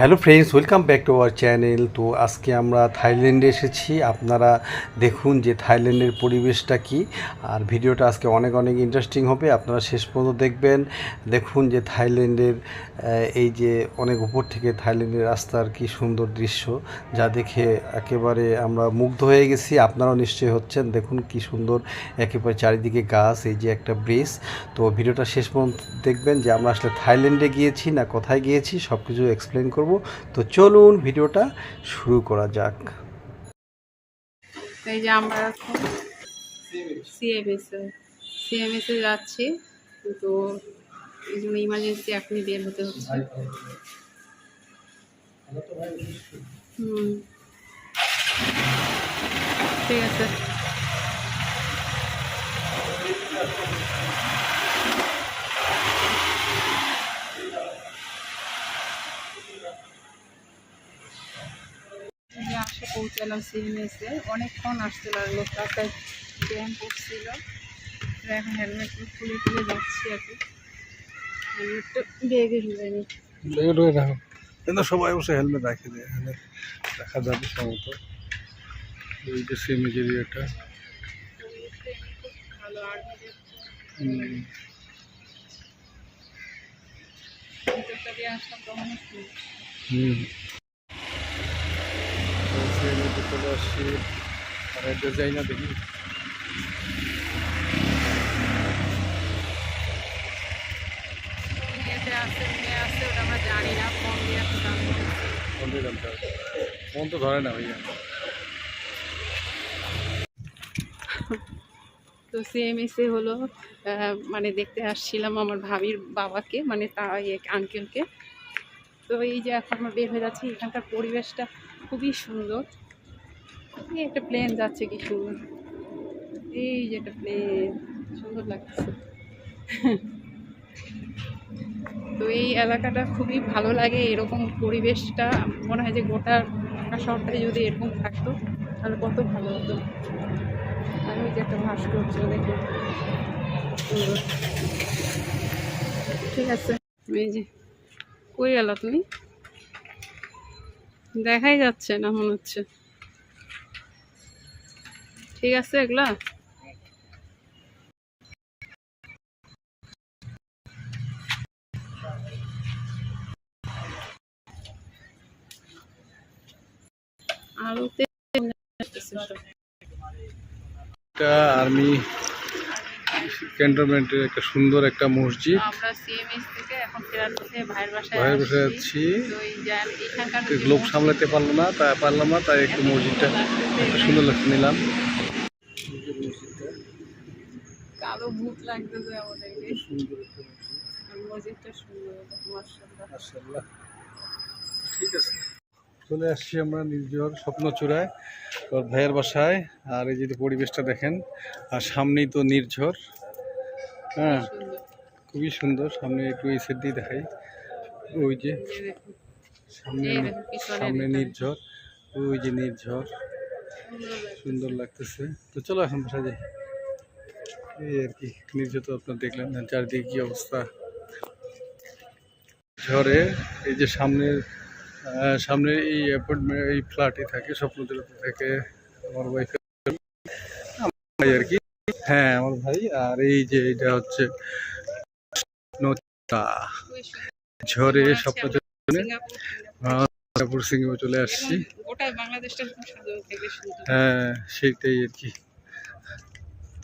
Hello friends, welcome back to our channel. তো আজকে আমরা থাইল্যান্ডে এসেছি। আপনারা দেখুন যে থাইল্যান্ডের পরিবেশটা কি। আর ভিডিওটা আজকে অনেক অনেক ইন্টারেস্টিং হবে। আপনারা শেষ পর্যন্ত দেখবেন। দেখুন যে থাইল্যান্ডের এই যে অনেক উপর থেকে থাইল্যান্ডের রাস্তার কি সুন্দর দৃশ্য, যা দেখে একেবারে আমরা মুগ্ধ হয়ে গেছি। আপনারাও নিশ্চয়ই হচ্ছেন। দেখুন কি সুন্দর একেবারে চারিদিকে গাছ, এই যে একটা ব্রিজ। তো ভিডিওটা শেষ পর্যন্ত দেখবেন যে আমরা আসলে থাইল্যান্ডে গিয়েছি না কোথায় গিয়েছি সব কিছু এক্সপ্লেন করব। তো চলুন ভিডিওটা শুরু করা যাক। এই যে আমরা এখন সিএমএসে সিএমএসে যাচ্ছি। তো এই জন্য ইমার্জেন্সি এখনই বের হতে হচ্ছে। হুম। ঠিক আছে এই পৌঁছালাম সিএমএসে অনেকক্ষণ আসতে লাগল রাস্তায় ব্যায়াম তো এখন হেলমেট খুলে খুলে যাচ্ছি আর কি। হেলমেটটা ব্যাগে রাখো কিন্তু সবাই অবশ্যই হেলমেট রাখে দেয় রাখা যাবে সম্ভবত। এই যে সেমি এরিয়াটা ভালো আর হুম, ভিতরটা দিয়ে আসলাম তখন হুম। সেমিতে চলে আসছি। আর অ্যাড্রেস যাই না দেখি। নিয়ে আসছে ওটা আমরা জানি না ফোন তো ধরে না ভাইয়া। তো সিএমএসে হলো মানে দেখতে আসছিলাম আমার ভাবির বাবাকে মানে তার আঙ্কেলকে। তো এই যে এখন আমরা বের হয়ে যাচ্ছি এখানকার পরিবেশটা খুবই সুন্দর। এই একটা প্লেন যাচ্ছে কি সুন্দর এই যে একটা প্লেন সুন্দর লাগছে তো এই এলাকাটা খুবই ভালো লাগে, এরকম পরিবেশটা। মনে হয় যে গোটা ঢাকা শহরটাই যদি এরকম থাকতো, তাহলে কত ভালো হতো। আর ওই যে একটা ভাস্কর্য, দেখো। ঠিক আছে। এই যে, কই গেল তুমি? দেখাই যাচ্ছে না মনে হচ্ছে। ঠিক আছে এগুলা? আলোতে আর্মি ক্যান্টনমেন্টের একটা সুন্দর একটা মসজিদ। ভাইয়ের বাসায় লোক সামলাতে পারল না তাই পারলাম না তাই একটু মসজিদটা একটু সুন্দর লাগছে নিলাম। কালো ভূত লাগতেছে আমাদেরকে। আর মসজিদটা সুন্দর ঠিক আছে। চলে আসছি আমরা নির্জর স্বপ্নচূড়ায় ওর ভাইয়ের বাসায়। আর এই যদি পরিবেশটা দেখেন আর সামনেই তো নির্ঝর। হ্যাঁ খুবই সুন্দর। সামনে একটু এই সেট দিয়ে দেখাই। ওই যে যে সামনে সামনে নির্ঝর। ওই যে নির্ঝর। সুন্দর লাগতেছে। তো চলো এখন বাসা যাই। এই আর কি নির্ঝর তো আপনার দেখলেন চারদিকে কি অবস্থা। ঝড়ে এই যে সামনের সামনে এই অ্যাপার্টমেন্ট এই ফ্ল্যাটে থাকে স্বপ্নদের থেকে আমার ওয়াইফ ভাই আর কি। হ্যাঁ আমার ভাই। আর এই যে এটা হচ্ছে। ঝড়ে মনে স্বপ্ন আমরা সিঙ্গাপুর, সিঙ্গাপুর চলে আসছি। হ্যাঁ সেইটাই আর কি।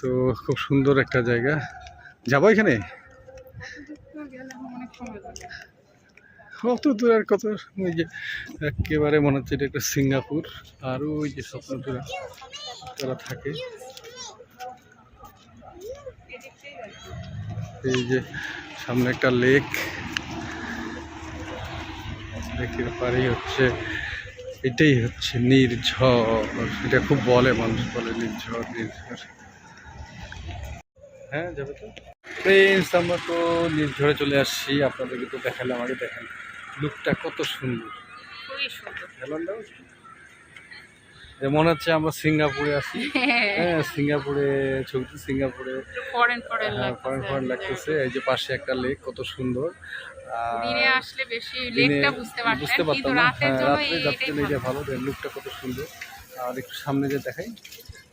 তো খুব সুন্দর একটা জায়গা। যাব এখানে তো গেলে এখন অনেক সময় লাগে কত দূর আর কত ওই যে একেবারে মনে হচ্ছে এটা একটা সিঙ্গাপুর। আর ওই যে স্বপ্নপুরা তারা থাকে। এই যে সামনে একটা লেক। লেকের পাড়েই হচ্ছে, এটাই হচ্ছে নির্ঝর। এটা খুব বলে, মানুষ বলে নির্ঝর নির্ঝর। হ্যাঁ যাবে তো? ফ্রেন্ডস আমরা তো নির্ঝরে চলে আসছি। আপনাদেরকে তো দেখালাম, আগে দেখেন লুকটা কত সুন্দর। খুবই সুন্দর। যে মনে হচ্ছে আমরা সিঙ্গাপুরে আছি। হ্যাঁ। সিঙ্গাপুরে ছবিতে সিঙ্গাপুরে। ফরেন ফরেন হ্যাঁ, ফরেন লাগতেছে। এই যে পাশে একটা লেক কত সুন্দর। আর দিনে আসলে বেশি লেকটা বুঝতে বুঝতে পারতাম হ্যাঁ ভালো। লুকটা কত সুন্দর। আর একটু সামনে যে দেখাই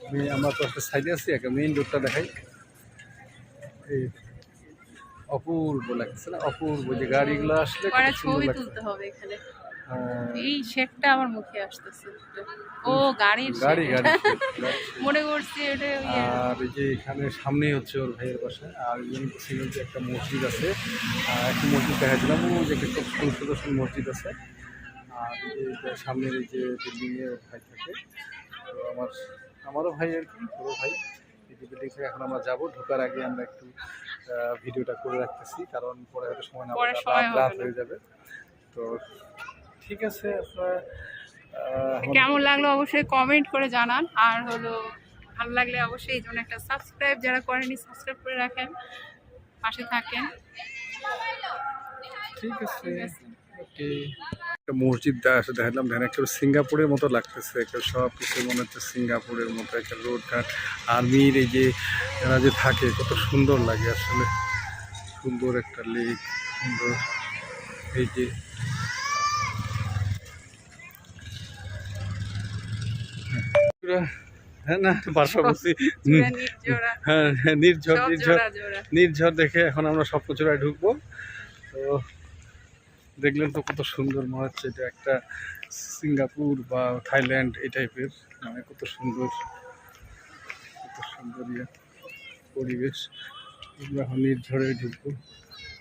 আমি আমরা তো একটা সাইডে আছি একটা মেইন রোডটা দেখাই। এই অপূর্ব লাগছে না? অপূর্ব যে গাড়িগুলো আসলে ছবি তুলতে হবে এখানে? এই শেকটা আমার মুখে আসতেছে। ও গাড়ির গাড়ি গাড়ি। মনে করছি এটা। আর এই যে এখানে সামনেই হচ্ছে ওর ভাইয়ের বাসা আর সিঙ্গল যে একটা মসজিদ আছে আর একটা মসজিদ দেখাচ্ছিলাম ও যে একটা খুব সুন্দর মসজিদ আছে। আর এই যে সামনের এই যে বিল্ডিংয়ে ওর ভাই থাকে। তো আমার আমারও ভাই আর কি বড়ো ভাই। এই যে বিল্ডিং থেকে এখন আমরা যাব। ঢোকার আগে আমরা একটু ভিডিওটা করে রাখতেছি কারণ পরে হয়তো সময় না পরে সময় রাত। হয়ে যাবে। তো ঠিক আছে আপনারা কেমন লাগল অবশ্যই কমেন্ট করে জানান। আর হলো ভালো লাগলে অবশ্যই এই জন্য একটা সাবস্ক্রাইব যারা করেনি সাবস্ক্রাইব করে রাখেন। পাশে থাকেন। ঠিক আছে ঠিক আছে। ওকে। একটা মসজিদ দেখা দেখালাম দেখেন একটা সিঙ্গাপুরের মতো লাগতেছে একটা সব কিছু মনে হচ্ছে সিঙ্গাপুরের মতো একটা রোড ঘাট। আর্মির এই যে এরা যে থাকে কত সুন্দর লাগে আসলে। সুন্দর একটা লেক সুন্দর। এই যে হ্যাঁ হ্যাঁ হ্যাঁ, নির্ঝর নির্ঝর। নির্ঝর দেখে এখন আমরা সপ্তচূড়ায় ঢুকবো। তো দেখলেন তো কত সুন্দর মনে হচ্ছে এটা একটা সিঙ্গাপুর বা থাইল্যান্ড এই টাইপের। মানে কত সুন্দর কত সুন্দর ইয়ে পরিবেশ। আমরা এখন নির্ঝরে ঢুকবো।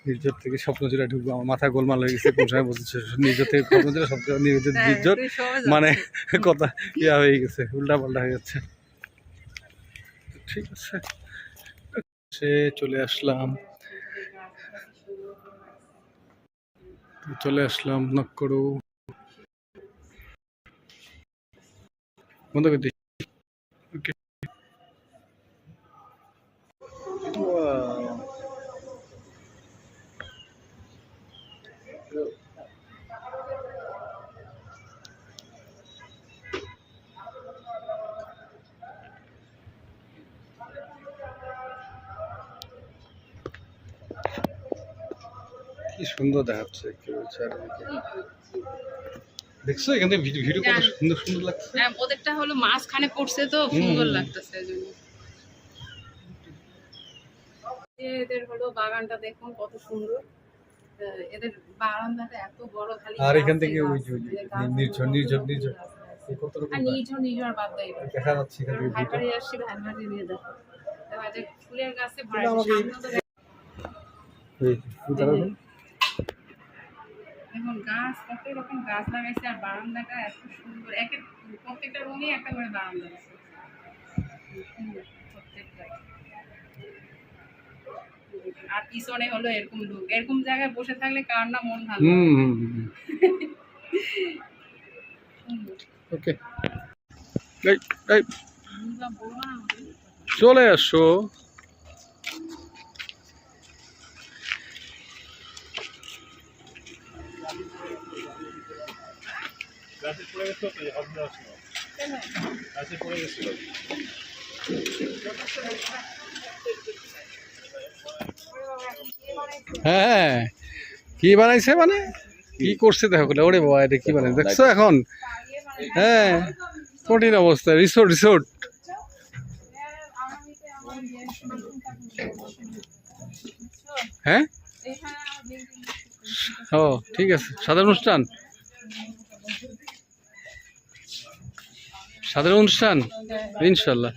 নির্ঝর থেকে স্বপ্নচূড়ায় ঢুকবো। আমার মাথা গোলমাল হয়ে গেছে কোন সময় বলছে নির্ঝর থেকে স্বপ্নচূড়া সব নির্ঝর হ্যাঁ, নির্ঝর। মানে কথা ইয়া হয়ে গেছে উল্টা পাল্টা হয়ে যাচ্ছে। ঠিক আছে। সে চলে আসলাম। চলে আসলাম নক করো। বন্ধ করে কি সুন্দর দেখাচ্ছে একেবারে চারিদিকে দেখছ এখান ভিডিও ভিডিও কত সুন্দর সুন্দর লাগছে? হ্যাঁ, ওদেরটা হলো মাঝখানে পড়ছে তো সুন্দর লাগতেছে এই জন্য। এদের হলো বাগানটা দেখুন কত সুন্দর। এদের বারান্দাটা এত বড় খালি আর এখান থেকে ওই যে নির্ঝর নির্ঝর নির্ঝর। কত রকম আর নির্ঝর নির্ঝর বাদ দেয় দেখা যাচ্ছে এখান থেকে ভাইবারে নিয়ে দেখো ফুলের গাছে ভরা সামনে তো দেখুন গাছ কত রকম গাছ লাগাইছে আর বারান্দাটা এত সুন্দর। এক প্রত্যেকটা রুমে একটা করে বারান্দা আছে। সুন্দর, প্রত্যেকটা। আর পিছনে হলো এরকম লোক। এরকম জায়গায় বসে থাকলে কার না মন ভালো হুম হুম হুম এই দুর্গা বৌমা না আমাদের। চলে আসো হ্যাঁ কি বানাইছে মানে? কি করছে দেখো ওরে বাবা এটা কি বানাইছে? দেখছ এখন? হ্যাঁ কঠিন অবস্থা। Resort resort. হ্যাঁ? ও ঠিক আছে। সাধারণ অনুষ্ঠান? সাধারণ অনুষ্ঠান? ইনশাল্লাহ।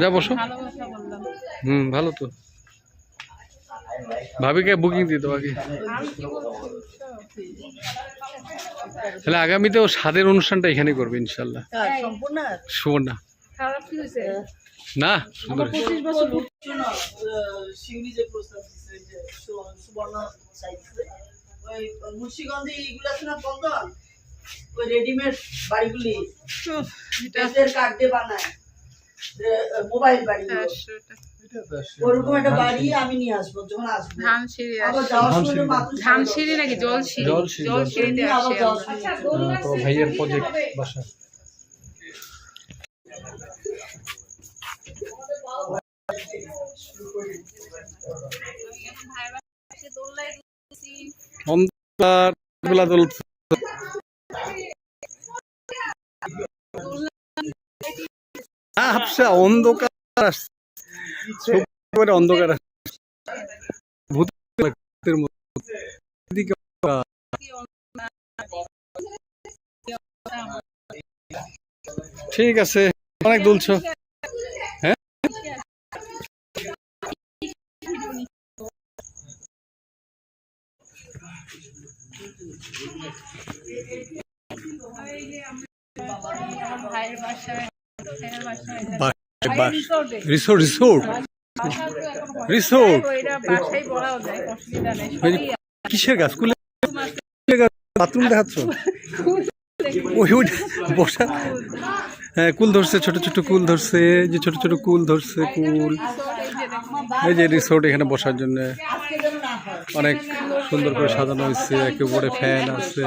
যা বসো। হুম ভালো তো। ভাবিকে বুকিং দিত আগে। আমি কি বলব? তাহলে আগামীতেও স্বাদের অনুষ্ঠানটা এখানে করবে ইনশাল্লাহ। সম্পূর্ণ। সুবর্ণা। হয়েছে? না সুন্দর। সুবর্ণ ওই রেডিমেড বাড়িগুলি পেঁচের কাঠ দিয়ে বানায় মোবাইল বাড়ি ওরকম একটা নাকি? জলসিঁড়ি। হাফসা অন্ধকার আসছে। অন্ধকার আসছে। ঠিক আছে অনেক দুলছো। হ্যাঁ? ভাইয়ের বাসায় রিসোর্ট রিসোর্ট রিসোর্ট কিসের গাছ? কুলে বাথরুম দেখাচ্ছ? ওই ওই বসা। হ্যাঁ কুল ধরছে ছোট ছোট কুল ধরছে যে ছোট ছোট কুল ধরছে কুল। এই যে রিসোর্ট এখানে বসার জন্য। অনেক সুন্দর করে সাজানো হয়েছে একেবারে ফ্যান আছে।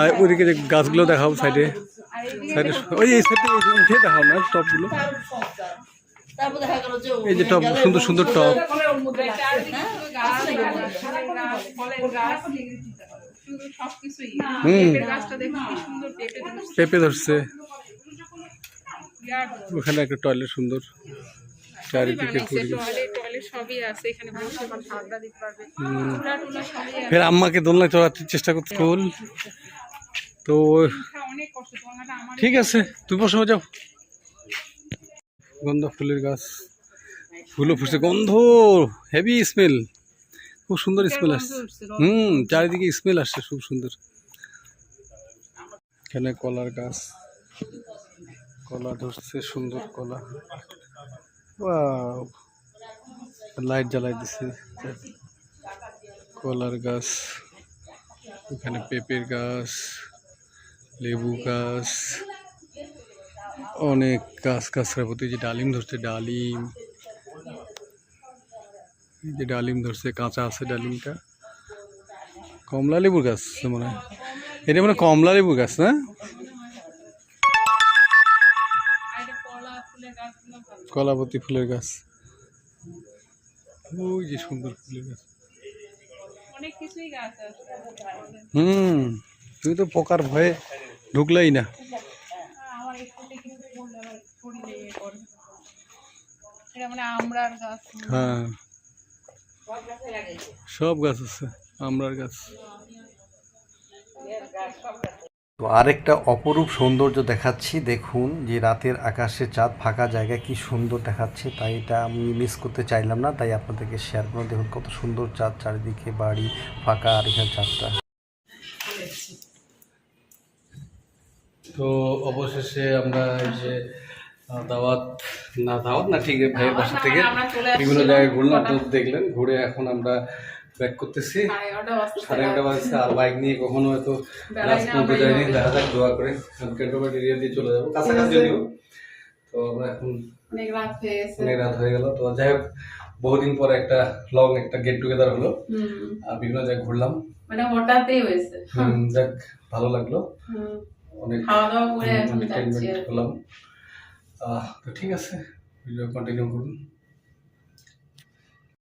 আর ওইদিকে যে গাছগুলো দেখাও সাইডে সাইডে ওই এই সাইডে উঠে দেখাও না টপগুলো? দেখা গেল যে এই যে টপ সুন্দর সুন্দর টপ। হুম। পেঁপে ধরছে। ওখানে একটা টয়লেট সুন্দর। চারিদিকে ফের আম্মাকে দোলনায় চড়াতে চেষ্টা করতে কুল তো ঠিক আছে তুই বসে যাও। গন্ধ ফুলের গাছ। ফুলও ফুটছে। গন্ধ হেভি স্মেল। খুব সুন্দর স্মেল আসছে। হুম চারিদিকে স্মেল আসছে খুব সুন্দর। এখানে কলার গাছ। কলা ধরছে সুন্দর কলা। লাইট জ্বালাই দিছে। কলার গাছ। এখানে পেঁপের গাছ। লেবু গাছ অনেক গাছ গাছরা প্রতি যে ডালিম ধরছে ডালিম। এই যে ডালিম ধরছে কাঁচা আছে ডালিমটা। কমলা লেবুর গাছ মনে হয়। এটা মানে কমলা লেবুর গাছ না? কলাপতি ফুলের গাছ। ওই যে সুন্দর ফুলের গাছ। হুম। তুমি তো পোকার ভয়ে ঢুকলাই না। হ্যাঁ। সব গাছ আছে, আমরার গাছ। তো আরেকটা অপরূপ সৌন্দর্য দেখাচ্ছি, দেখুন যে রাতের আকাশে চাঁদ ফাঁকা জায়গায় কি সুন্দর দেখাচ্ছে, তাই এটা আমি মিস করতে চাইলাম না, তাই আপনাদেরকে শেয়ার করলাম। দেখুন কত সুন্দর চাঁদ, চারিদিকে বাড়ি ফাঁকা আর এখানে চাঁদটা। তো অবশেষে আমরা এই যে দাওয়াত না দাওয়াত না ঠিক ভাইয়ের বাসা থেকে বিভিন্ন জায়গায় ঘুরলাম তো দেখলেন ঘুরে এখন আমরা ব্যাক করতেছি। সাড়ে এগারোটা বাজছে আর বাইক নিয়ে কখনো হয়তো লাস্ট পর্যন্ত যাইনি দেখা যাক দোয়া করে ক্যান্টনমেন্ট এরিয়া দিয়ে চলে যাব কাছাকাছি যদিও। তো আমরা এখন অনেক রাত হয়ে গেছে। অনেক রাত হয়ে গেল তো যাই হোক বহুদিন পরে একটা লং একটা গেট টুগেদার হলো। আর বিভিন্ন জায়গায় ঘুরলাম। মানে হঠাৎই হয়েছে। হুম, যাক ভালো লাগল। অনেক তো ঠিক আছে ভিডিও কন্টিনিউ করুন।